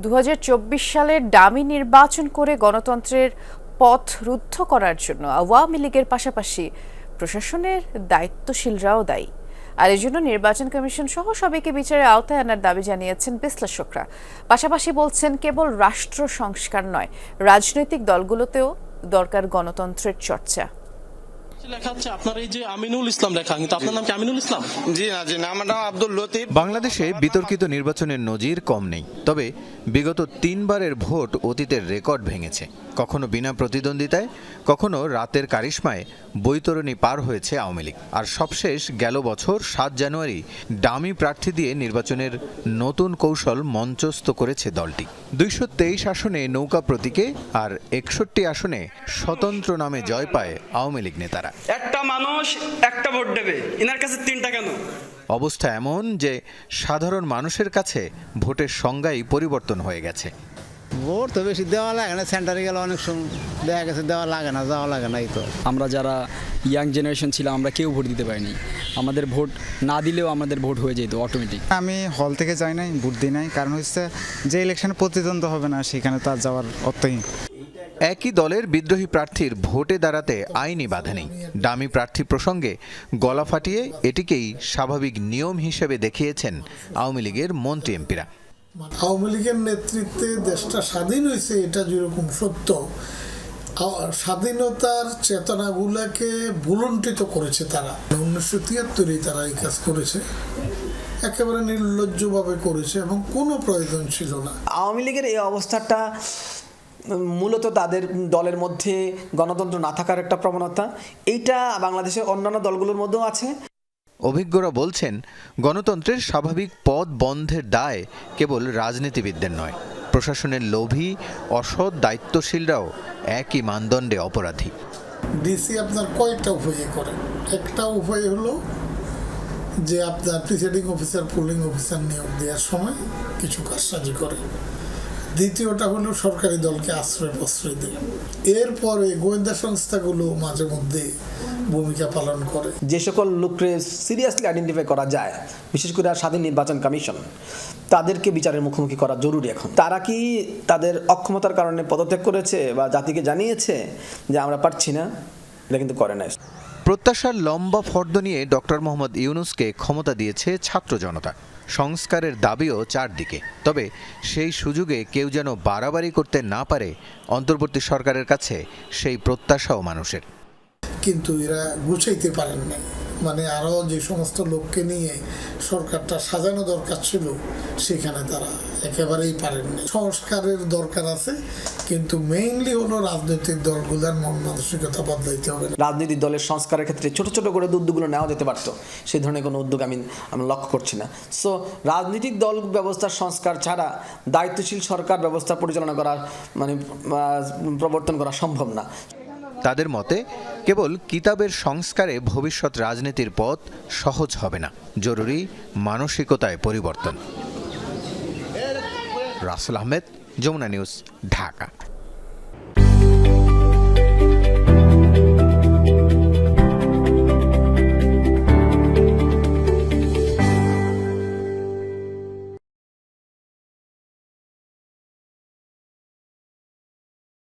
দু হাজার চব্বিশ সালের ডামি নির্বাচন করে গণতন্ত্রের পথ রুদ্ধ করার জন্য আওয়ামী লীগের পাশাপাশি প্রশাসনের দায়িত্বশীলরাও দায়ী। আর এই জন্য নির্বাচন কমিশন সহ সবাইকে বিচারের আওতায় আনার দাবি জানিয়েছেন বিশ্লেষকরা। পাশাপাশি বলছেন, কেবল রাষ্ট্র সংস্কার নয়, রাজনৈতিক দলগুলোতেও দরকার গণতন্ত্রের চর্চা। বাংলাদেশে বিতর্কিত নির্বাচনের নজির কম নেই তবে বিগত তিনবারের ভোট অতীতের রেকর্ড ভেঙেছে। কখনো বিনা প্রতিদ্বন্দ্বিতায় কখনো রাতের কারিশ্মায় বৈতরণী পার হয়েছে আওয়ামী লীগ। আর সবশেষ গেল বছর সাত জানুয়ারি ডামি প্রার্থী দিয়ে নির্বাচনের নতুন কৌশল মঞ্চস্থ করেছে দলটি। দুইশো তেইশ আসনে নৌকা প্রতীকে আর একষট্টি আসনে স্বতন্ত্র নামে জয় পায় আওয়ামী লীগ নেতারা। একটা মানুষ একটা ভোট দেবে। এনার কাছে তিনটা কেন? অবস্থা এমন যে সাধারণ মানুষের কাছে ভোটের সংজ্ঞাই পরিবর্তন হয়ে গেছে। ভোট তো বেশি দেওয়া লাগে না সেন্টারে গেলে অনেক সময় দেখা গেছে দেওয়া লাগে না যাওয়া লাগে না এই তো। আমরা যারা ইয়াং জেনারেশন ছিলাম আমরা কেউ ভোট দিতে পারিনি। আমাদের ভোট না দিলেও আমাদের ভোট হয়ে যেত অটোমেটিক আমি হল থেকে যাই নাই ভোট দিই নাই কারণ হচ্ছে যে ইলেকশনে প্রতিদ্বন্দ্ব হবে না সেখানে তার যাওয়ার অর্থই একই দলের বিদ্রোহী প্রার্থীর ভোটে দাঁড়াতে আইনি বাধা নেই। দামি প্রার্থী প্রসঙ্গে গলা ফাটিয়ে এটিকেই স্বাভাবিক নিয়ম হিসেবে দেখিয়েছেন আওয়ামী লীগের মন্ত্রী এমপিরা। আওয়ামী লীগের নেতৃত্বে দেশটা স্বাধীন হয়েছে এটা যেরকম সত্য স্বাধীনতার চেতনাগুলোকে ভুলণ্ঠিত করেছে তারা। উনিশশো তিয়াত্তরে তারা এই কাজ করেছে। একেবারে নির্লজ্জভাবে করেছে এবং কোনো প্রয়োজন ছিল না। আওয়ামী লীগের এই অবস্থাটা মূলত তাদের দলের মধ্যে গণতন্ত্র না থাকার একটা প্রবণতা। এইটা বাংলাদেশের অন্যান্য দলগুলোর মধ্যেও আছে। অভিজ্ঞরা বলছেন গণতন্ত্রের স্বাভাবিক পদ বন্ধের দায় কেবল রাজনীতিবিদদের নয় প্রশাসনের লোভী অসৎ দায়িত্বশীলরাও একই মানদণ্ডে অপরাধী। ডিসি আপনার কয়েকটা উপায়ে করে? একটা উপায় হলো যে আপনার প্রিসাইডিং অফিসার পুলিং অফিসার নিয়োগ দেওয়ার সময় কিছু কাজ কাজসাজি করে। দ্বিতীয়টা হলো সরকারি দলকে আশ্রয় প্রশ্রয় দেয়। এরপরে গোয়েন্দা সংস্থাগুলো মাঝে মধ্যে ভূমিকা পালন করে। যে সকল লোককে সিরিয়াসলি আইডেন্টিফাই করা যায় বিশেষ করে স্বাধীন নির্বাচন কমিশন তাদেরকে বিচারের মুখোমুখি করা জরুরি এখন। তারা কি তাদের অক্ষমতার কারণে পদত্যাগ করেছে বা জাতিকে জানিয়েছে যে আমরা পারছি না? এটা কিন্তু করে নাই। প্রত্যাশার লম্বা ফর্দ নিয়ে ডক্টর মোহাম্মদ ইউনুসকে ক্ষমতা দিয়েছে ছাত্র জনতা। সংস্কারের দাবিও চারদিকে। তবে সেই সুযোগে কেউ যেন বাড়াবাড়ি করতে না পারে, অন্তর্বর্তী সরকারের কাছে সেই প্রত্যাশাও মানুষের। কিন্তু এরা গুছাইতে পারেন নাই। মানে আরও যে সমস্ত লোককে নিয়ে সরকারটা সাজানো দরকার ছিল, সেখানে তারা একেবারেই পারেননি। সংস্কারের দরকার আছে, কিন্তু মেইনলি হলো রাজনৈতিক দলগুলোর মন মানসিকতা বদলাইতে হবে। রাজনৈতিক দলের সংস্কারের ক্ষেত্রে ছোট ছোট করে উদ্যোগগুলো নেওয়া যেতে পারতো সেই ধরনের কোনো উদ্যোগ আমি আমি লক্ষ্য করছি না। সো রাজনৈতিক দল ব্যবস্থার সংস্কার ছাড়া দায়িত্বশীল সরকার ব্যবস্থা পরিচালনা করার মানে প্রবর্তন করা সম্ভব না। তাদের মতে, কেবল কিতাবের সংস্কারে ভবিষ্যৎ রাজনীতির পথ সহজ হবে না, জরুরি মানসিকতায় পরিবর্তন। রাসুল আহমেদ, যমুনা নিউজ, ঢাকা।